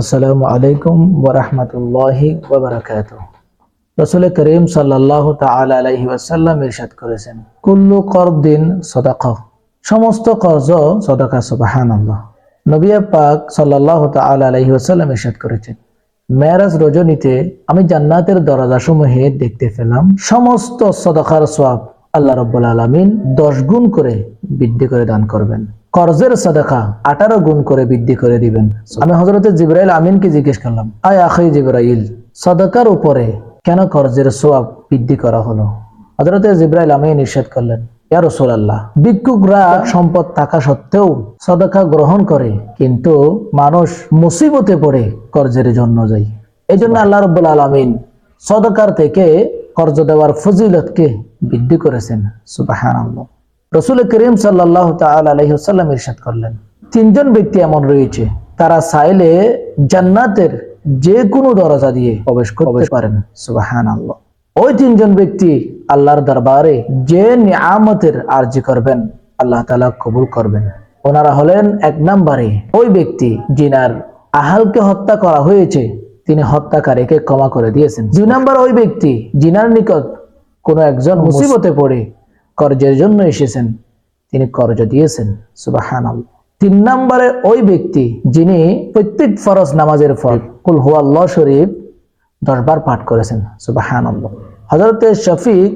আসসালামু আলাইকুম ওরহমতুল্লাহি ওবরাকাত রসুল করিম সাল্লাহ তালা আলাইহি ওয়াসাল্লাম ইরশাদ করেছেন, কুল্লু করদিন সদাকা, সমস্ত কর্জ সদাকা সুবাহান আল্লাহ নবী পাক সাল্লাহ তালা আলাইহি ওয়াসাল্লাম ইরশাদ করেছেন, মেরাজ রজনীতে আমি জান্নাতের দরজাসমূহে দেখতে পেলাম সমস্ত সদাকার সোয়াব আল্লাহ রব্বুল আলমিন দশ গুণ করে বৃদ্ধি করে দান করবেন। কর্জের সাদাকা আঠারো গুণ করে বৃদ্ধি করে দিবেন। আমি হজরত জিব্রাইল আমিনকে জিজ্ঞেস করলাম, আয় আখাই জিব্রাইল, সাদাকার উপরে কেন কর্জের সোয়াব বৃদ্ধি করা হলো? হজরত জিব্রাইল আমিন নিষেধ করলেন ভিক্ষুকরা সম্পদ থাকা সত্ত্বেও সদকা গ্রহণ করে, কিন্তু মানুষ মুসিবতে পড়ে কর্জের জন্য যায়। এই জন্য আল্লাহ রব্বুল আলমিন সদকার থেকে কর্জ দেওয়ার ফজিলতকে বৃদ্ধি করেছেন। সুবাহান রসুল করিম সাল্লাহ আলহিহাল্লাম ইরশাদ করলেন। তিনজন ব্যক্তি এমন রয়েছে তারা চাইলে জান্নাতের যে কোনো দরজা দিয়ে প্রবেশ করতে পারেন। সুবাহান আল্লাহ ওই তিনজন ব্যক্তি আল্লাহর দরবারে যে নিয়ামতের আর্জি করবেন আল্লাহ তালা কবুল করবেন। ওনারা হলেন এক নম্বরে ওই ব্যক্তি জিনার আহালকে হত্যা করা হয়েছে তিনি হত্যাকারীকে ক্ষমা করে দিয়েছেন। দুই নম্বর ওই ব্যক্তি জিনার নিকট কোনো একজন মুসিবতে পড়ে কর্জের জন্য এসেছেন, তিনি কর্জ দিয়েছেন সুবাহান তিন নম্বরে ওই ব্যক্তি যিনি প্রত্যেক ফরজ নামাজের ফল, কুল হুয়াল্লাহ শরীফ দশবার পাঠ করেছেন সুবাহান হজরত শফিক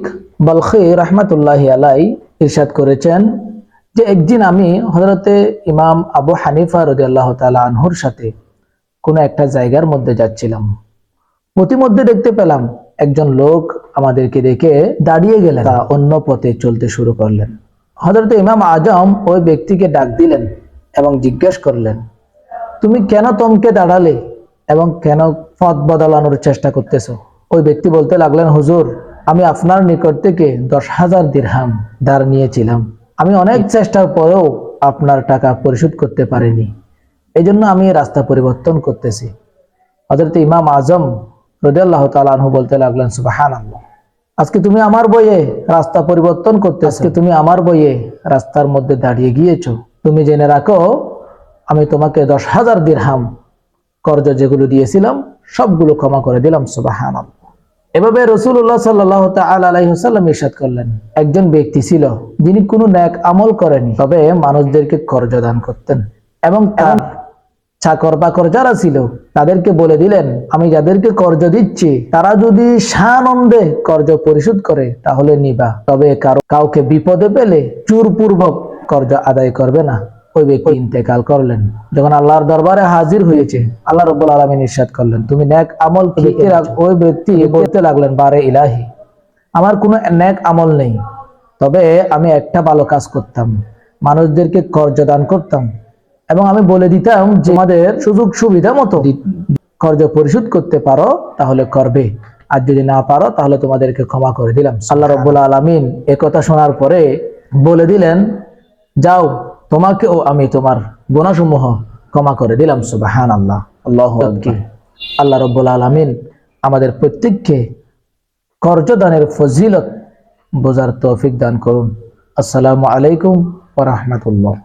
বলখি রহমতুল্লাহ আলাই ইরশাদ করেছেন যে একদিন আমি হজরতে ইমাম আবু হানিফা রদি আল্লাহ তালা আনহুর সাথে কোনো একটা জায়গার মধ্যে যাচ্ছিলাম। প্রতিমধ্যে দেখতে পেলাম একজন লোক আমাদেরকে দেখে দাঁড়িয়ে গেলেন তা অন্য পথে চলতে শুরু করলেন। হজরত ইমাম আজম ওই ব্যক্তিকে ডাক দিলেন এবং জিজ্ঞেস করলেন, তুমি কেন তমকে দাঁড়ালে এবং কেন পথ বদলানোর চেষ্টা করতেছ? ওই ব্যক্তি বলতে লাগলেন, হুজুর, আমি আপনার নিকট থেকে দশ হাজার দিরহাম ধার নিয়েছিলাম। আমি অনেক চেষ্টার পরেও আপনার টাকা পরিশোধ করতে পারিনি। এই জন্য আমি রাস্তা পরিবর্তন করতেছি। হজরত ইমাম আজম রদিয়াল্লাহ বলতে লাগলেন সুবাহান আজকে তুমি আমার বইয়ে রাস্তা পরিবর্তন করতে আজকে তুমি আমার বইয়ে রাস্তার মধ্যে দাঁড়িয়ে গিয়েছো। তুমি জেনে রাখো আমি তোমাকে দশ হাজার দিরহাম কর্জ যেগুলো দিয়েছিলাম সবগুলো ক্ষমা করে দিলাম সুবাহান এভাবে রসুল্লাহ সাল্লাহ আলাইসাল্লাম ইরশাদ করলেন। একজন ব্যক্তি ছিল যিনি কোনো ন্যাক আমল করেনি তবে মানুষদেরকে কর্জ দান করতেন এবং তার চাকর বাকর যারা ছিল তাদেরকে বলে দিলেন আমি যাদেরকে কর্জ দিচ্ছি তারা যদি সানন্দে কর্জ পরিশোধ করে তাহলে নিবা। তবে কারও কাউকে বিপদে পেলে চুরপূর্বক কর্জ আদায় করবে না। ওই ব্যক্তি ইন্তেকাল করলেন। যখন আল্লাহর দরবারে হাজির হয়েছে আল্লাহ রব্বুল আলমিন ইরশাদ করলেন তুমি ন্যাক আমল ওই ব্যক্তি বলতে লাগলেন বারে ইলাহি আমার কোনো ন্যাক আমল নেই। তবে আমি একটা ভালো কাজ করতাম। মানুষদেরকে কর্জ দান করতাম। এবং আমি বলে দিতাম যে আমাদের সুযোগ সুবিধা মতো কর্জ পরিশোধ করতে পারো তাহলে করবে। আর যদি না পারো তাহলে তোমাদেরকে ক্ষমা করে দিলাম। আল্লাহ রব্বুল আলমিন একথা শোনার পরে বলে দিলেন যাও তোমাকেও আমি তোমার গুণাসমূহ ক্ষমা করে দিলাম। সুবাহান আল্লাহ আল্লাহ আল্লাহ রব্বুল আলমিন আমাদের প্রত্যেককে কর্জদানের ফজিলত বোঝার তৌফিক দান করুন। আসসালামু আলাইকুম ওরহমতুল্লাহ